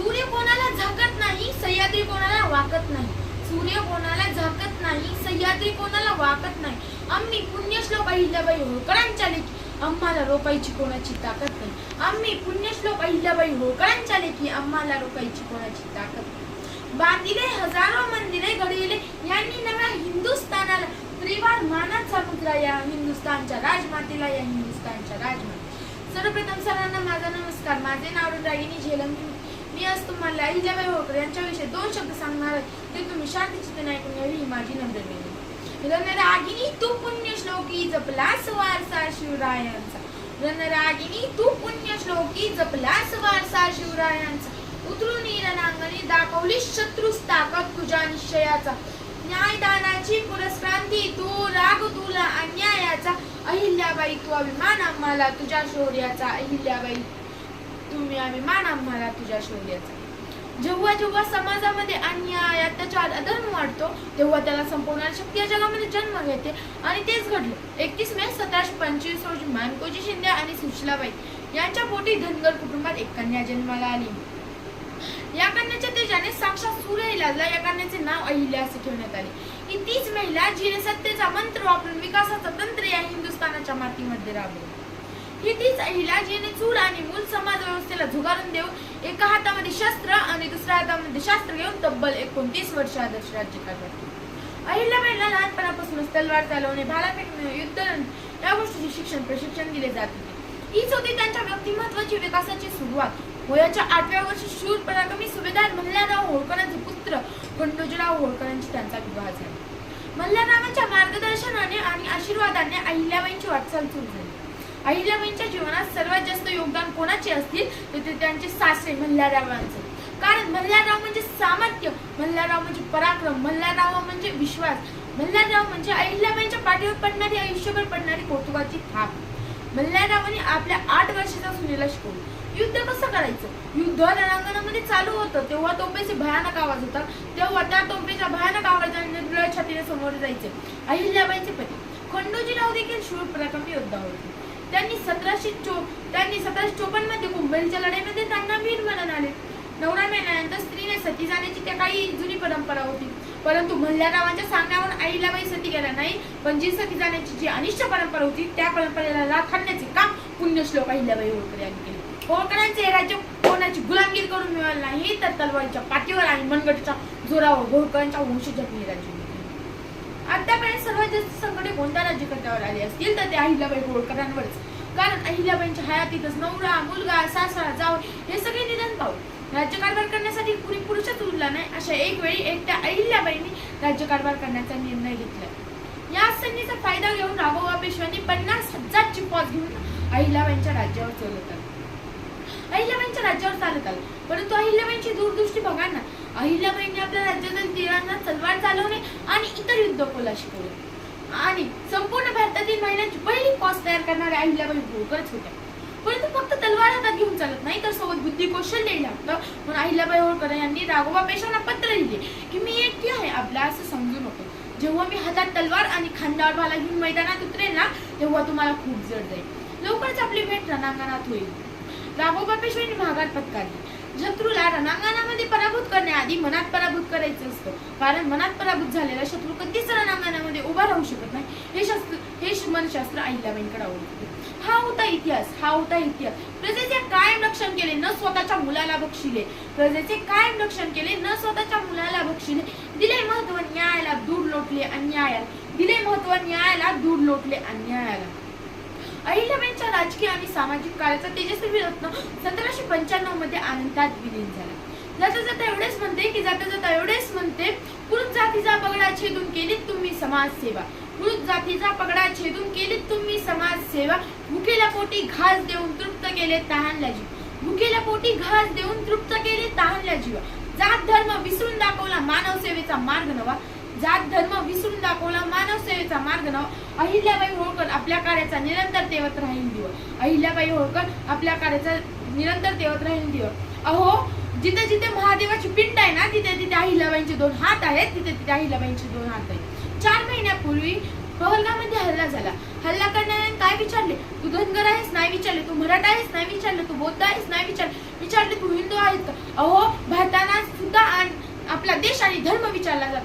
सूर्य कोणाला झाकत नाही सह्याद्री कोणाला वाकत नाही. सूर्य कोणाला झाकत नाही सह्याद्री कोणाला वाकत नाही. आम्ही पुण्यश्लोक अहिल्याबाई होळकरांच्या लेखी आम्हाला रोपायची कोणाची ताकद नाही. आम्ही पुण्यश्लोक अहिल्याबाई होळकरांच्या लेखी आम्हाला रोकायची कोणाची ताकद नाही. बांधिले हजारो मंदिरे घडविले यांनी नव्या हिंदुस्थानाला त्रिवार मानाचा मुद्रा या हिंदुस्थानच्या राजमातेला या हिंदुस्थानच्या राजमाते. सर्वप्रथम सरांना माझा नमस्कार. माझे नाव रागिनी झेलम. मी आज तुम्हाला अहिल्याबाई होळकर यांच्याविषयी दोन शब्द सांगणार आहे. ते तुम्ही शांतचित्ताने ऐकून घ्यावी ही माझी नम्र विनंती. रणरागिनी तू पुण्य श्लोकी जपला वारसा शिवरायांचा. रणरागिनी तू पुण्य श्लोकी जपला वारसा शिवरायांचा. उतरून रणांगणी दाखवली शत्रुस ताकद तुझ्या निश्चयाचा. न्यायदानाची पुरस्क्रांती तू राग तुला अन्यायाचा. अहिल्याबाई तू अभिमान आम्हाला तुझ्या शौर्याचा. अहिल्याबाई तुम्ही आम्ही मान आम्हाला तुझ्या शौर्याचा जेव्हा जेव्हा समाजामध्ये अन्याय अत्याचार अधर्म वाढतो तेव्हा त्याला संपूर्ण शक्ती या जगामध्ये जन्म घेते. आणि तेच घडले. एकतीस मे सतराशे पंचवीस रोजी मानकोजी शिंदे आणि सुशीलाबाई यांच्या पोटी धनगर कुटुंबात एक कन्या जन्माला आली. या कन्याच्या तेजाने साक्षात सूर्य लाजला या कन्याचे नाव अहिल्या असे ठेवण्यात आले. ही तीच महिला जिने सत्तेचा मंत्र वापरून विकासाचा तंत्र या हिंदुस्थानाच्या मातीमध्ये राबवलं. ही तीच अहिला जिने चूल आणि मूल समाज व्यवस्थेला झुगारून देऊन एका हातामध्ये शस्त्र आणि दुसऱ्या हातामध्ये शास्त्र घेऊन तब्बल एकोणतीस वर्ष आदर्श राज्य करतात अहिल्याबाईला लहानपणापासूनच तलवार चालवणे भाला फेकणे युद्ध या गोष्टीचे शिक्षण प्रशिक्षण दिले जात होते. हीच होती त्यांच्या व्यक्तिमत्वाची विकासाची सुरुवात. वयाच्या आठव्या वर्षी शूर पराक्रमी सुभेदार मल्हारराव होळकरांचे पुत्र खंडोजीराव होळकरांची त्यांचा विवाह झाला. मल्हाररावांच्या मार्गदर्शनाने आणि आशीर्वादाने अहिल्याबाईंची वाटचाल सुरू झाली. अहिल्याबाईंच्या जीवनात सर्वात जास्त योगदान कोणाचे असतील? तर ते त्यांचे सासरे मल्हाररावांचे. कारण मल्हारराव म्हणजे सामर्थ्य मल्हारराव म्हणजे पराक्रम मल्हारराव म्हणजे विश्वास मल्हारराव म्हणजे अहिल्याबाईंच्या पाठीवर पडणारी आयुष्यभर पडणारी कौतुकाची थाप. मल्हाररावांनी आपल्या आठ वर्षाचा सुनेला शिकवलं. युद्ध कसं करायचं? युद्ध रणांगणामध्ये चालू होतं. तेव्हा तोंबेचे भयानक आवाज होता. तेव्हा त्या तोंबेच्या भयानक आवाजाने छातीने समोर जायचे. अहिल्याबाईंचे पती. खंडोजीराव देखील शूर पराक्रमी योद्धा होते. त्यांनी सतराशे चो त्यांनी सतराशे चोपन्नमध्ये कुंभलच्या लढाईमध्ये त्यांना वीर मरण आले. नवरा महिन्यानंतर स्त्रीने सती जाण्याची त्या काही जुनी परंपरा होती. परंतु मल्हाररावांच्या आईला बाई सती गेल्या नाही पण जी सती जाण्याची जी अनिष्ट परंपरा होती त्या परंपरेला लाथ काम पुण्यश्लोक अहिल्याबाई होळकर यांनी केले. होळकरांचे हे राज्य कोणाची गुलामगिरी करून मिळालं नाही तर तलवारीच्या पाठीवर आणि मनगटच्या जोरावर होळकरांच्या वंशजांनी राज्य जास्त कोणत्या राज्यकर्त्यावर आले असतील तर ते अहिल्याबाई होळकरांवरच. कारण अहिल्याबाईंच्या हयातीतच नवरा मुलगा सासरा जाव हे सगळे निधन पावले. राज्यकारभार करण्यासाठी कुणी पुरुषच उरला नाही अशा एक वेळी एकट्या अहिल्याबाईंनी राज्यकारभार करण्याचा निर्णय घेतला. या संधीचा फायदा घेऊन राघोबा पेशव्यांनी पन्नास हजार फौज घेऊन अहिल्याबाईंच्या राज्यावर चालत अहिल्याबाईंच्या राज्यावर चालत आलं. परंतु अहिल्याबाईंची दूरदृष्टी बघा ना. अहिल्याबाईंनी आपल्या राज्यातील तीरांना तलवार चालवणे आणि इतर युद्ध कोला शिकवले आणि संपूर्ण भारतातील महिलांची पहिली पॉस तयार करणाऱ्या अहिल्याबाई होळकरच होत्या. परंतु फक्त तलवार हातात घेऊन चालत नाही तर सोबत बुद्धी कौशल्यही लागतं म्हणून अहिल्याबाई होळकर यांनी राघोबा पेशांना पत्र लिहिले की मी एकटी आहे आपला असं समजू नको. जेव्हा मी हातात तलवार आणि खांद्यावर भाला घेऊन मैदानात उतरेल ना तेव्हा तुम्हाला खूप जड जाईल. लवकरच आपली भेट रणांगणात होईल. राघोबा पेशव्यांनी महागात पत्कारली. शत्रूला रणांगणामध्ये पराभूत करण्याआधी मनात पराभूत करायचं असतं. कारण मनात पराभूत झालेला शत्रू कधीच रणांगणामध्ये उभा राहू शकत नाही. हे शास्त्र हे मनशास्त्र अहिल्याबाईंकडे आवडते हा होता इतिहास हा होता इतिहास. प्रजेचे कायम रक्षण केले न स्वतःच्या मुलाला बक्षिले. प्रजेचे कायम रक्षण केले न स्वतःच्या मुलाला बक्षिले. दिले महत्त्व न्यायाला दूर लोटले अन्यायाला. दिले महत्त्व न्यायाला दूर लोटले अन्यायाला. अहिल्याबाईंच्या राजकीय आणि सामाजिक कार्याचा तेजस्वी रत्न सतराशे पंच्याण्णवमध्ये आनंदात विलीन झाला. जाता जाता एवढेच म्हणते की जाता जाता एवढेच म्हणते पुरुष जातीचा पगडा छेदून केलीत तुम्ही समाजसेवा. पुरुष जातीचा पगडा छेदून केलीत तुम्ही समाजसेवा. भुकेला पोटी घास देऊन तृप्त केले तहानला जीव. भुकेला पोटी घास देऊन तृप्त केले तहानला जीव. जात धर्म विसरून दाखवला मानव सेवेचा मार्ग नवा. जात धर्म विसरून दाखवला मुक्तीचा मार्ग नाव अहिल्याबाई होळकर आपल्या कार्याचा निरंतर तेवत राहील दिवस. अहिल्याबाई होळकर आपल्या कार्याचा निरंतर तेवत राहील दिवस. अहो जिथे जिथे महादेवाची पिंड आहे ना तिथे तिथे अहिल्याबाईंचे दोन हात आहेत तिथे तिथे अहिल्याबाईंचे दोन हात आहेत. चार महिन्यापूर्वी पहलगामध्ये हल्ला झाला. हल्ला करणाऱ्याने काय विचारले? तू धनगर आहेस नाही विचारले तू मराठा आहेस नाही विचारले तू बौद्ध आहेस नाही विचारले विचारले तू हिंदू आहेस अहो भारताना सुद्धा आपला देश आणि धर्म विचारला जातो.